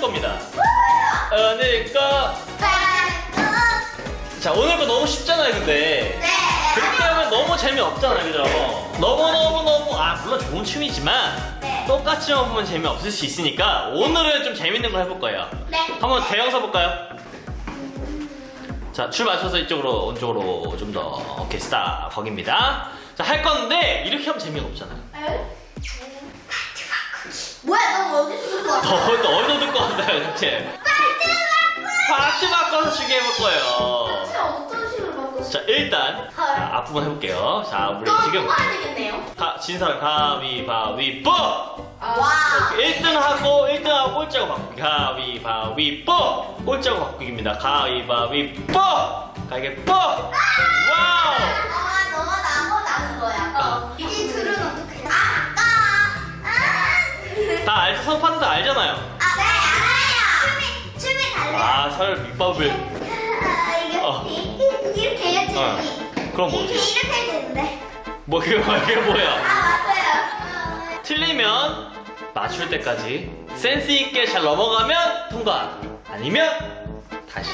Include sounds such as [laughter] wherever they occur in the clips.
겁니다. 오늘 거. 자, 오늘 거 너무 쉽잖아요, 근데. 그렇게 하면 너무 재미없잖아요, 그죠? 너무너무너무, 아, 물론 좋은 춤이지만, 네. 똑같이만 보면 재미없을 수 있으니까, 오늘은 좀 재밌는 걸 해볼 거예요. 네. 한번 대형 서볼까요? 자, 줄 맞춰서 이쪽으로, 오른쪽으로 좀 더, 오케이, 스탑. 거기입니다. 자, 할 건데, 이렇게 하면 재미가 없잖아요. 뭐야, 너 어디서 듣고 왔어? 너, 너 어디서 듣고 왔어요, 대체? 파트 바꿔서 추게 해볼 거예요. 진짜 어떤 식으로 바꿨어? 자, 일단, 헐. 자, 앞부분 해볼게요. 자, 우리 또 지금, 뽑아야 되겠네요. 가, 진 사람 가위바위보! 와. 1등하고 1등하고 꼴찌하고 바꾸기 가위바위보 꼴찌하고 바꾸기입니다 가위바위보 가위바위보 와우 다 알죠? 선파트 다 알잖아요 아, 네, 알아요. 춤이, 춤이 달라요. 아 서열 밑밥을 아, 이게 어. 이- 이렇게 해야지. 어. 그럼 뭐 어떻게 이렇게 해야 되는데. 뭐 그게 뭐야 그게 뭐야 아, 맞아요. 틀리면 맞출 때까지 센스 있게 잘 넘어가면 통과 아니면 다시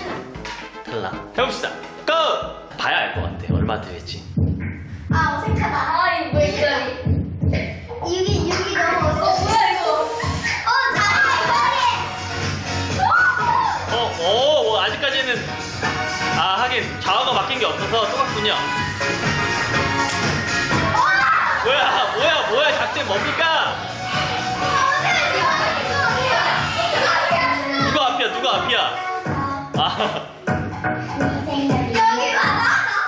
탈락 해봅시다 고! 봐야 알 것 같아 얼마 들을지 아, 어색하다. 아, 이거 뭐 있어요? 여기, 여기 너무 아 하긴 좌우가 바뀐 게 없어서 똑같군요. 뭐야, 뭐야, 뭐야, 작전 뭡니까? 누가 앞이야, 누가 앞이야? 아,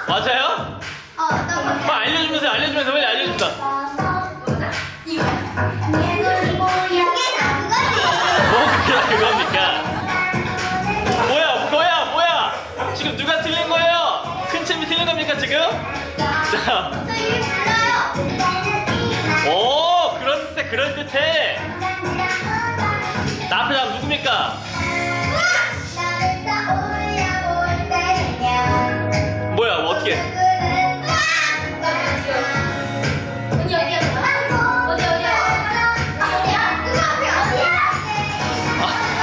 맞아? 맞아요? 어. 빨리 알려주면서, 알려주면서, 빨리 불러요. 오, 그런 뜻해, 그런 뜻해. 나 앞에 사람 누굽니까? 뭐야, 뭐 어떻게?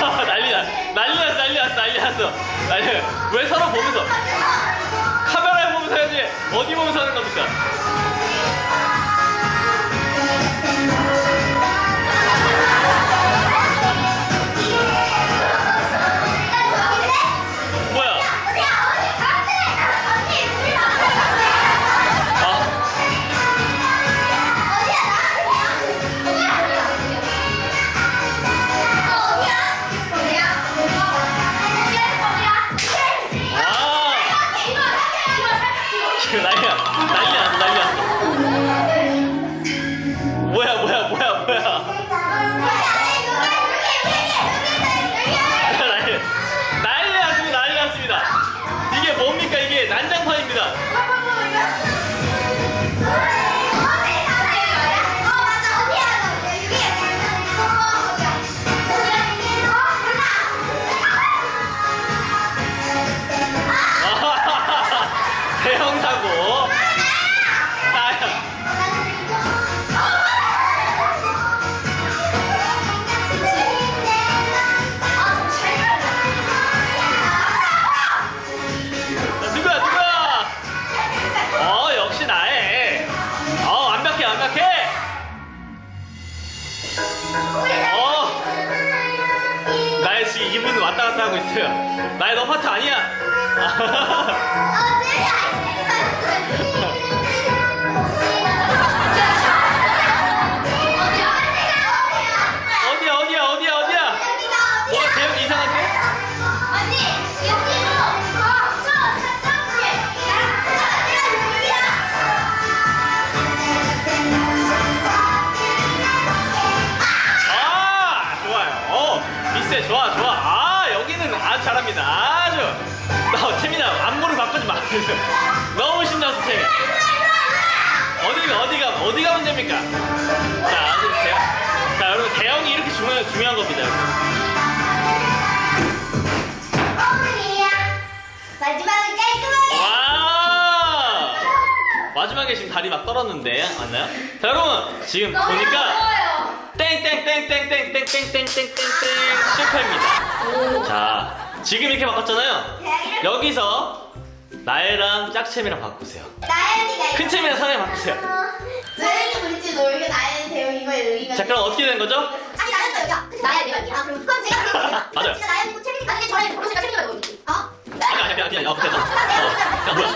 아, 난리 나, 났어, 난리 났어, 난리 났어. 왜 서로 보면서 카메라 해야지 어디 보면서 하는 겁니까? 뭐야, 뭐야, 뭐 미세, 좋아, 좋아. 아, 여기는 아주 잘합니다. 아주. 나, 태민아, 안무를 바꾸지 마. [laughs] 너무 신나서, 태민. 어디가, 어디가, 어디가 문제입니까? 자, 아주 대형. 자, 여러분, 대형이 이렇게 중요한, 중요한 겁니다, 여러분. 마지막은 깔끔하게 와! 마지막에 지금 다리 막 떨었는데, 맞나요? 자, 여러분, 지금 보니까. 땡 땡땡땡땡땡땡땡땡땡땡 실패입니다. 자, 지금 이렇게 바꿨잖아요. 여기서 나혜랑 짝챔이랑 바꾸세요. 나연이가 큰 챔이랑 사랑이 바꾸세요. 나연이 우리집 놀게 나연 대웅이가 여기가 자, 그럼 어떻게 된 거죠? 아니 여기야 그치 나연 여기야 아 그럼 그건 제가 [laughs] 맞아요. 진짜 나연이고 채민이가 근데 저랑 보시니까 채민이가 여기 어? 아니, 아니, 아니, 아니, 어, 됐어. 어, 자, 뭐야?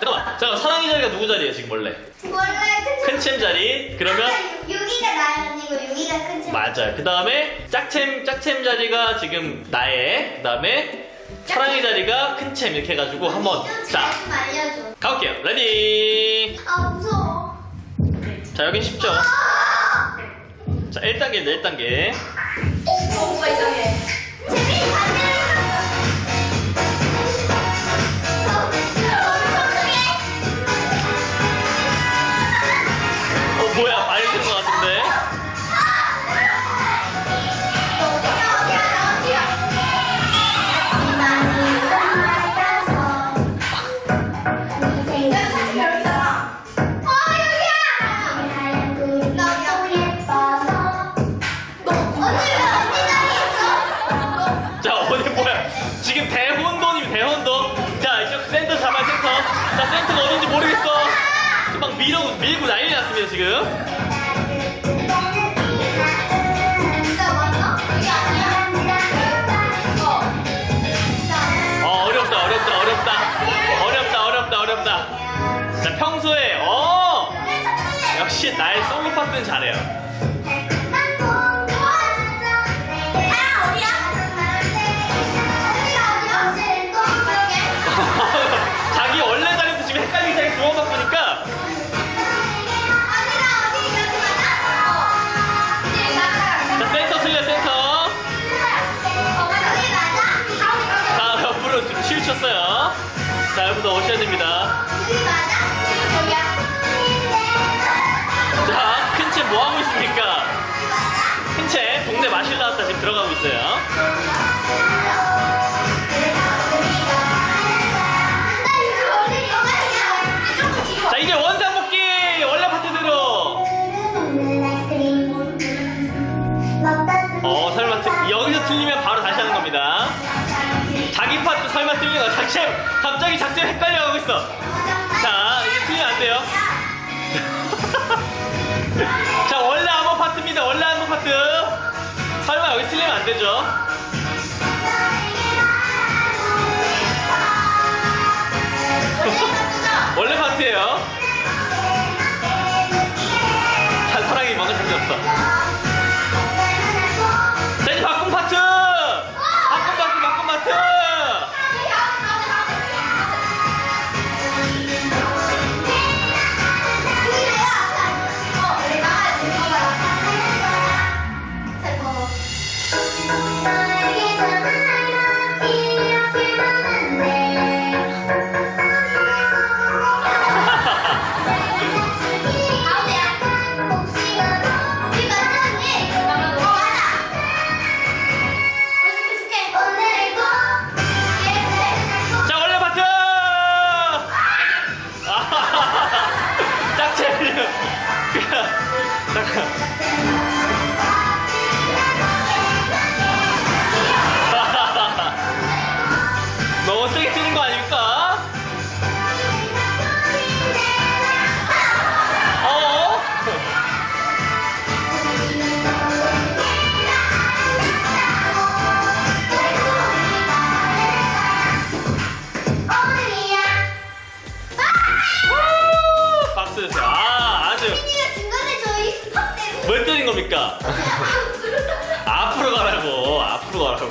잠깐만. 자, 사랑이 자리가 누구 자리예요, 지금 원래? 원래 큰 챔 자리. 그러면 여기가 나연이고 여기가 큰 채민 맞아요. 그 다음에 짝챔 짝챔 자리가 지금 나의. 그 다음에 사랑이 자리가 큰챔 이렇게 해가지고 한번 자 좀 알려줘 가볼게요. 레디. 아 무서워 자 여긴 쉽죠. 자 1단계입니다. 1단계. 어 뭐가 이상해 채민이 반대 밀어 밀고 난리 났습니다 지금. 어 어렵다 어렵다 어렵다 어렵다 어렵다 어렵다. 자 평소에 어 역시 나의 솔로 파트는 잘해요. 됩니다. 자 큰 채 뭐하고 있습니까? 큰 채 동네 마실 나왔다. 지금 들어가고 있어요. 자 이제 원상 복귀 원래 파트대로. 어 설마 틀, 여기서 틀리면 바로 다시 하는 겁니다. 자기 파트 설마 틀리면 작잼 갑자기 작잼 헷갈려 있어. 자 이제 틀리면 안 돼요. [laughs] 자 원래 암호 파트입니다. 원래 암호 파트. 설마 여기 틀리면 안 되죠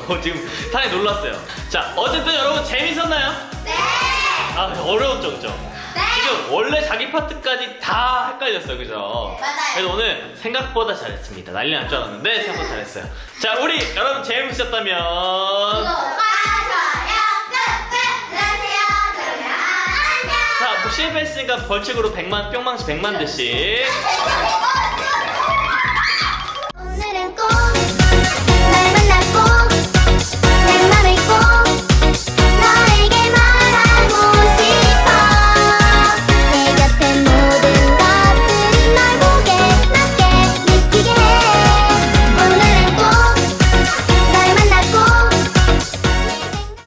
가라고 지금 상당히 놀랐어요. 자 어쨌든 여러분 재밌었나요? 아 어려웠죠 그죠? 지금 원래 자기 파트까지 다 헷갈렸어요 그죠? 맞아요. 그래서 오늘 생각보다 잘했습니다. 난리 날 줄 알았는데 생각보다 잘했어요. 자 우리 여러분 재밌으셨다면 자, 뭐 실패했으니까 벌칙으로 100만, 뿅망치 100만 [laughs] 대씩. [laughs]